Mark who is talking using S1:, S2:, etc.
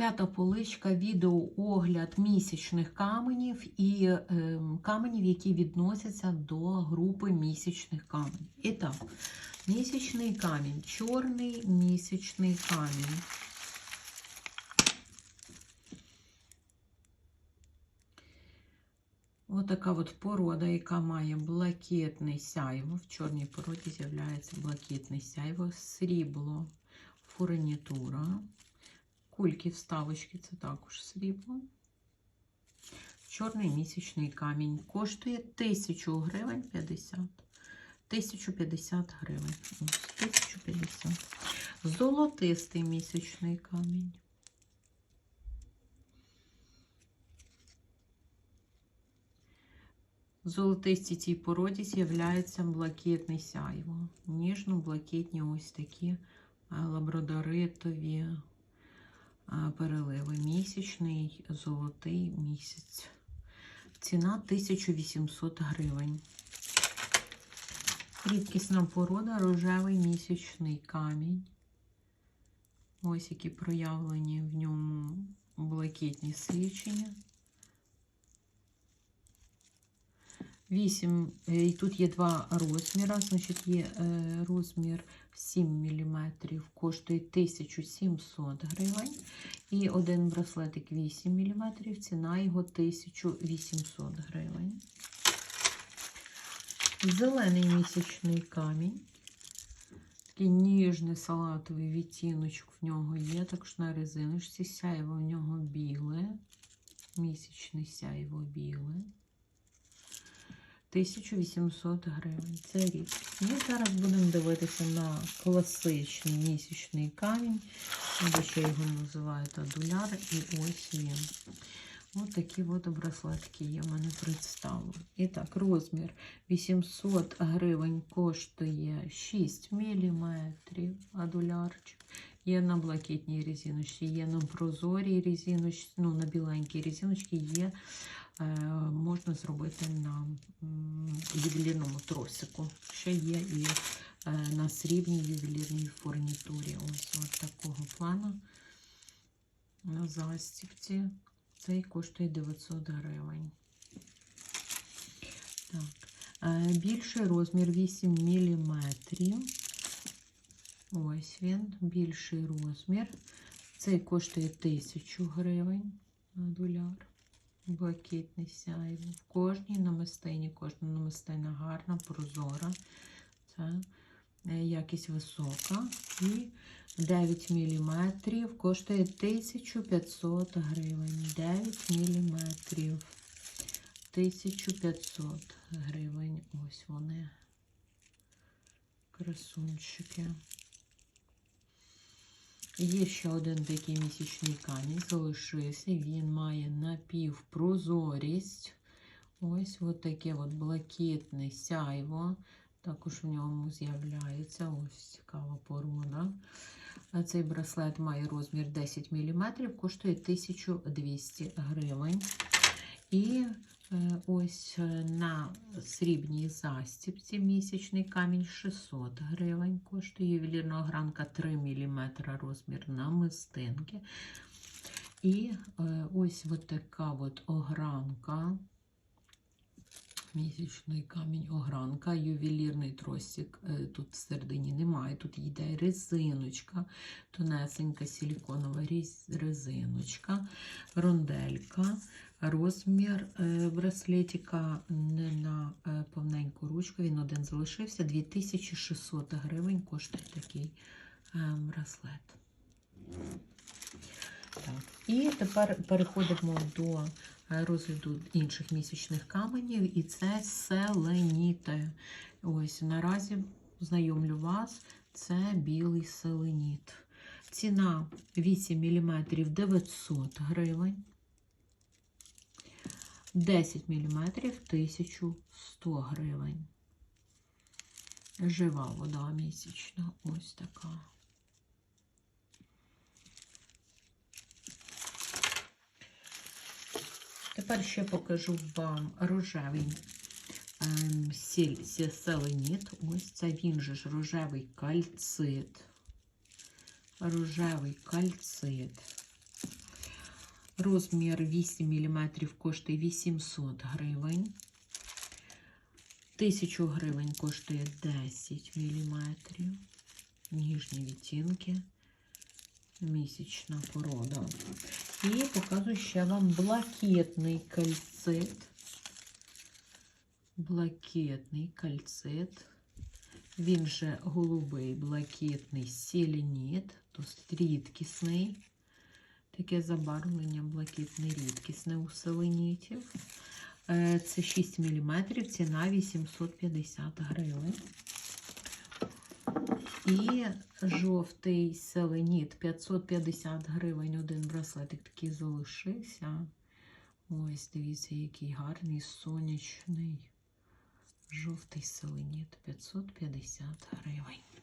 S1: П'ята поличка відеоогляд місячних каменів і е, каменів, які відносяться до групи місячних каменів. І так, місячний камінь, чорний місячний камінь. Отака от порода, яка має блакитне сяйво. В чорній породі з'являється блакитне сяйво, срібло, фурнітура. Кульки вставочки це також срібло. Чорний місячний камінь коштує 1000 гривень 50. 1050 гривень. Ось, 1050. Золотистий місячний камінь. В золотистій цій породі з'являється блакитне сяйво. Ніжно-блакитні ось такі е, лабрадоритові переливи. Місячний золотий місяць. Ціна 1800 гривень. Рідкісна порода рожевий місячний камінь. Ось які проявлені в ньому блакитні свічення. 8, і тут є два розміри, значить є е, розмір 7 мм, коштує 1700 гривень. І один браслетик 8 мм, ціна його 1800 гривень. Зелений місячний камінь. Такий ніжний салатовий відтіночок в нього є, також на резиночці. Сяйво в нього біле. Місячне сяйво біле. 1800 гривень. Це рік. Ми зараз будемо дивитися на класичний місячний камінь, або ще його називають адуляр. І ось він. Ось такі от браслетки є в мене представлені. І так, розмір 800 гривень коштує 6 мм адулярчик. Є на блакитній резиночці, є на прозорій резиночці, ну на біленькій резиночці є можна зробити на ювелірному тросику. Ще є і е, на срібній ювелірній фурнітурі. Ось от такого плану на застібці. Цей коштує 900 гривень. Так. Е, більший розмір 8 мм. Ось він, більший розмір. Цей коштує 1000 гривень на доляр блакитне сяйво. В кожній намистині, кожна намистина гарна, прозора. Це е, якість висока. І 9 мм коштує 1500 гривень. 9 мм. 1500 гривень. Ось вони. Красунчики. Є ще один такий місячний камінь, залишився. Він має напівпрозорість. Ось от таке от блакитне сяйво. Також в ньому з'являється ось цікава порода. Цей браслет має розмір 10 мм, коштує 1200 гривень. І ось е, на срібній застіпці місячний камінь 600 гривень. Коштує ювелірна гранка 3 мм розмір на мистинки. І е, ось от така от огранка. Місячний камінь огранка, ювелірний тросик тут всередині немає. Тут йде резиночка, тонесенька силіконова резиночка, ронделька. Розмір е, браслетика не на е, повненьку ручку, він один залишився. 2600 гривень коштує такий е, браслет. Так. І тепер переходимо до розгляду інших місячних каменів, і це селеніти. Ось наразі знайомлю вас, це білий селеніт. Ціна 8 мм 900 гривень. 10 мм 1100 гривень. Жива вода місячна, ось така. Тепер ще покажу вам рожевий ем, селеніт. Ось це він же ж рожевий кальцит. Рожевий кальцит. Розмір 8 мм коштує 800 гривень. 1000 гривень коштує 10 мм. Ніжні відтінки. Місячна порода. І показую ще вам блакитний кальцит. Блакитний кальцит. Він же голубий блакитний селеніт, досить рідкісний. Таке забарвлення блакитне рідкісне у селенітів. Е, Це 6 мм, ціна 850 гривень. І жовтий селеніт 550 гривень. Один браслетик такий залишився. Ось, дивіться, який гарний сонячний. Жовтий селеніт 550 гривень.